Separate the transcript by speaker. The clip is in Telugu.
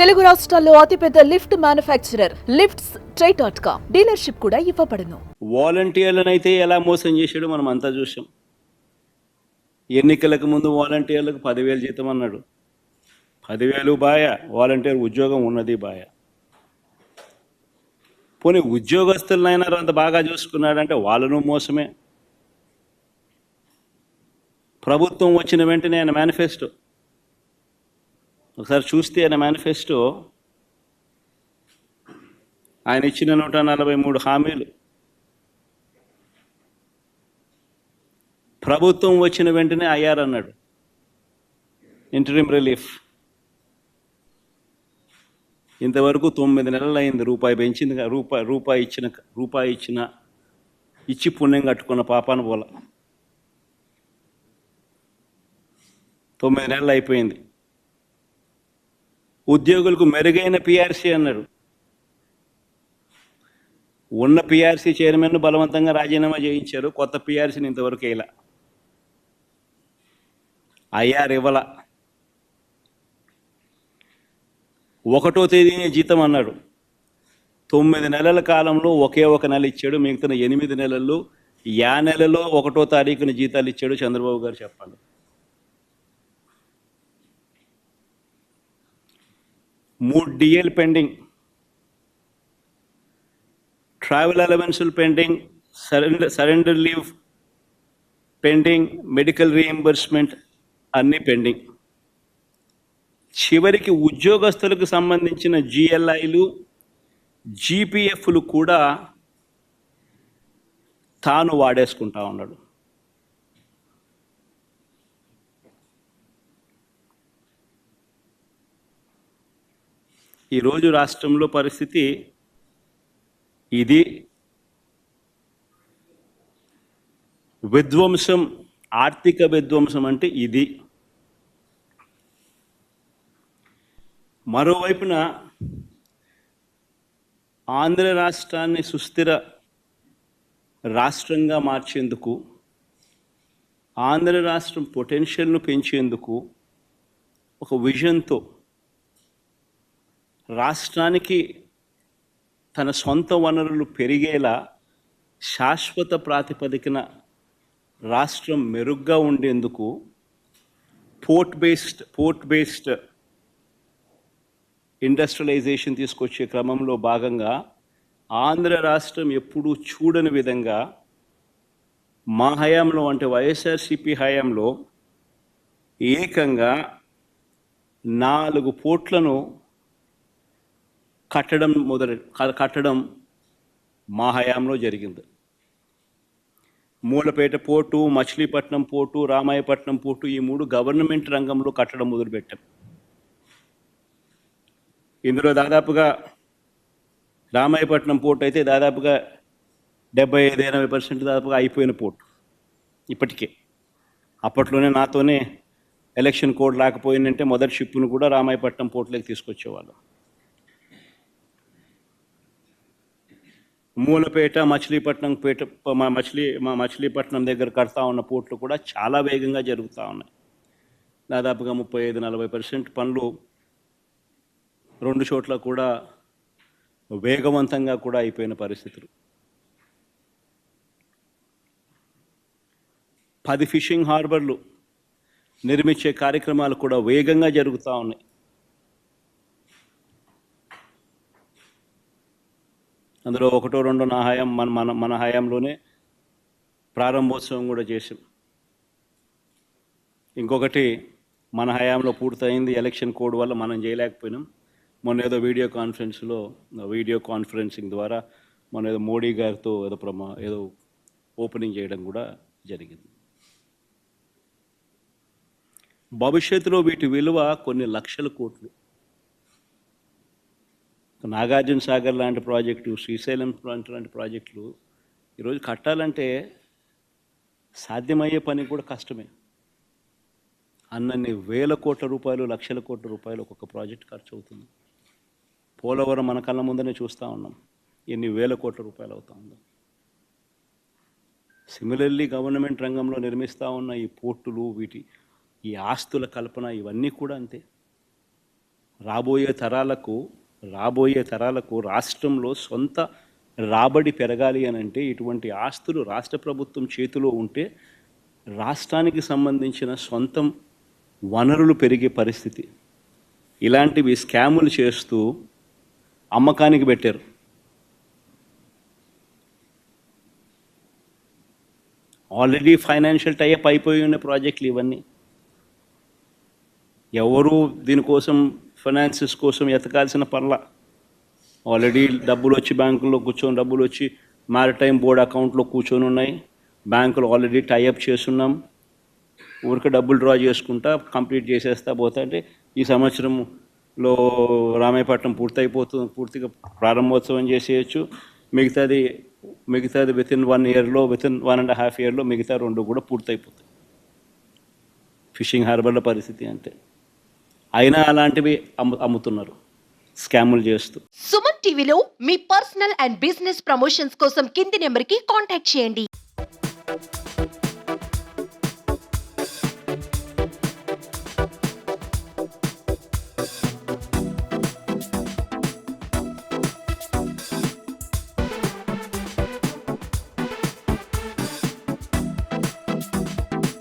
Speaker 1: తెలుగు రాష్ట్రాల్లో అతిపెద్ద lift manufacturer lifts try dot com dealership కూడా ఇవ్వబడును.
Speaker 2: వాలంటీర్లను అయితే ఎలా మోసం చేశాడో మనం అంతా చూసాం ఎన్నికలకు ముందు వాలంటీర్లకు పదివేలు జీతం అన్నాడు. పదివేలు బాయ వాలంటీర్ ఉద్యోగం ఉన్నది బాయ. పోనీ ఉద్యోగస్తులనైనా అంత బాగా చూసుకున్నాడంటే వాళ్ళను మోసమే. ప్రభుత్వం వచ్చిన వెంటనే ఆయన మేనిఫెస్టో. ఒకసారి చూస్తే ఆయన మేనిఫెస్టో ఆయన ఇచ్చిన నూట నలభై మూడు హామీలు. ప్రభుత్వం వచ్చిన వెంటనే అయ్యారన్నాడు ఇంటరీమ్ రిలీఫ్. ఇంతవరకు తొమ్మిది నెలలు అయింది రూపాయి పెంచింది రూపాయి రూపాయి ఇచ్చిన రూపాయి ఇచ్చిన ఇచ్చి పుణ్యం కట్టుకున్న పాపాను పోల. తొమ్మిది నెలలు అయిపోయింది. ఉద్యోగులకు మెరుగైన పిఆర్సీ అన్నారు. ఉన్న పిఆర్సీ చైర్మన్ను బలవంతంగా రాజీనామా చేయించారు. కొత్త పిఆర్సీని ఇంతవరకు ఇలా ఐఆర్ ఇవ్వల. ఒకటో తేదీనే జీతం అన్నాడు. తొమ్మిది నెలల కాలంలో ఒకే ఒక నెల ఇచ్చాడు. మిగతా ఎనిమిది నెలల్లో యా నెలలో ఒకటో తారీఖున జీతాలు ఇచ్చాడు చంద్రబాబు గారు చెప్పండి మూడు DL pending travel అలవెన్సులు pending surrender surrender leave pending medical reimbursement అన్నీ పెండింగ్ చివరికి ఉద్యోగస్తులకు సంబంధించిన జిఎల్ఐలు జీపీఎఫ్లు కూడా తాను వాడేసుకుంటా ఉన్నాడు. ఈరోజు రాష్ట్రంలో పరిస్థితి ఇది. విధ్వంసం ఆర్థిక విధ్వంసం అంటే ఇది. మరోవైపున ఆంధ్ర రాష్ట్రాన్ని సుస్థిర రాష్ట్రంగా మార్చేందుకు ఆంధ్ర రాష్ట్రం పొటెన్షియల్ను పెంచేందుకు ఒక విజన్తో రాష్ట్రానికి తన సొంత వనరులు పెరిగేలా శాశ్వత ప్రాతిపదికన రాష్ట్రం మెరుగ్గా ఉండేందుకు port based port based industrialisation తీసుకొచ్చే క్రమంలో భాగంగా ఆంధ్ర రాష్ట్రం ఎప్పుడూ చూడని విధంగా మా హయాంలో అంటే వైఎస్ఆర్సిపి హయాంలో ఏకంగా నాలుగు పోర్ట్లను కట్టడం మొదలు కట్టడం మా హయాంలో జరిగింది. Mulapeta port Machilipatnam port Ramayapatnam port ఈ మూడు గవర్నమెంట్ రంగంలో కట్టడం మొదలుపెట్టాం. ఇందులో దాదాపుగా రామాయపట్నం పోర్టు అయితే దాదాపుగా డెబ్బై ఐదు ఎనభై పర్సెంట్ దాదాపుగా అయిపోయిన పోర్టు ఇప్పటికే. అప్పట్లోనే నాతోనే ఎలక్షన్ కోడ్ లేకపోయిందంటే మొదటి షిప్ను కూడా రామాయపట్నం పోర్టులోకి తీసుకొచ్చేవాళ్ళు. మూలపేట మచిలీపట్నం పేట మా మచిలీ మా మచిలీపట్నం దగ్గర కడతా ఉన్న పోర్ట్లు కూడా చాలా వేగంగా జరుగుతూ ఉన్నాయి. దాదాపుగా ముప్పై ఐదు నలభై పర్సెంట్ పనులు రెండు చోట్ల కూడా వేగవంతంగా కూడా అయిపోయిన పరిస్థితులు. పది ఫిషింగ్ హార్బర్లు నిర్మించే కార్యక్రమాలు కూడా వేగంగా జరుగుతూ ఉన్నాయి. అందులో ఒకటో రెండో నా హయాం మన మన మన హయాంలోనే ప్రారంభోత్సవం కూడా చేసాం ఇంకొకటి మన హయాంలో పూర్తయింది ఎలక్షన్ కోడ్ వల్ల మనం చేయలేకపోయినాం. మొన్న ఏదో వీడియో కాన్ఫరెన్స్లో వీడియో కాన్ఫరెన్సింగ్ ద్వారా మొన్న ఏదో మోడీ గారితో ఏదో ప్రమా ఏదో ఓపెనింగ్ చేయడం కూడా జరిగింది. భవిష్యత్తులో వీటి విలువ కొన్ని లక్షల కోట్లు. నాగార్జున సాగర్ లాంటి ప్రాజెక్టు శ్రీశైలం లాంటి లాంటి ప్రాజెక్టులు ఈరోజు కట్టాలంటే సాధ్యమయ్యే పని కూడా కష్టమే. అన్నన్ని వేల కోట్ల రూపాయలు లక్షల కోట్ల రూపాయలు ఒక్కొక్క ప్రాజెక్ట్ ఖర్చు అవుతుంది. పోలవరం మన కళ్ళ ముందనే చూస్తూ ఉన్నాం. ఎన్ని వేల కోట్ల రూపాయలు అవుతా ఉందో. సిమిలర్లీ గవర్నమెంట్ రంగంలో నిర్మిస్తూ ఉన్న ఈ పోర్టులు వీటి ఈ ఆస్తుల కల్పన ఇవన్నీ కూడా అంతే. రాబోయే తరాలకు రాబోయే తరాలకు రాష్ట్రంలో సొంత రాబడి పెరగాలి అని అంటే ఇటువంటి ఆస్తులు రాష్ట్ర ప్రభుత్వం చేతిలో ఉంటే రాష్ట్రానికి సంబంధించిన సొంతం వనరులు పెరిగే పరిస్థితి. ఇలాంటివి స్కాములు చేస్తూ అమ్మకానికి పెట్టారు. ఆల్రెడీ ఫైనాన్షియల్ టైప్ అయిపోయి ఉన్న ప్రాజెక్టులు ఇవన్నీ. ఎవరు దీనికోసం ఫైనాన్సెస్ కోసం ఎతకాల్సిన పనుల ఆల్రెడీ డబ్బులు వచ్చి బ్యాంకుల్లో కూర్చొని డబ్బులు వచ్చి మారిటైమ్ బోర్డ్ అకౌంట్లో కూర్చొని ఉన్నాయి. బ్యాంకులు ఆల్రెడీ టైఅప్ చేస్తున్నాం. ఊరికి డబ్బులు డ్రా చేసుకుంటా కంప్లీట్ చేసేస్తా పోతా అంటే ఈ సంవత్సరంలో రామాయపట్నం పూర్తయిపోతుంది పూర్తిగా ప్రారంభోత్సవం చేసేయచ్చు. మిగతాది మిగతాది విత్ ఇన్ వన్ ఇయర్లో with in one and half ఇయర్లో మిగతా రెండు కూడా పూర్తయిపోతాయి. ఫిషింగ్ హార్బర్ల పరిస్థితి అంటే అయినా అలాంటివి అమ్ముతున్నారు. స్కాములు చేస్తూ.
Speaker 3: సుమన్ టీవీలో మీ పర్సనల్ అండ్ బిజినెస్ ప్రమోషన్స్ కోసం కింది నెంబర్కి కాంటాక్ట్ చేయండి.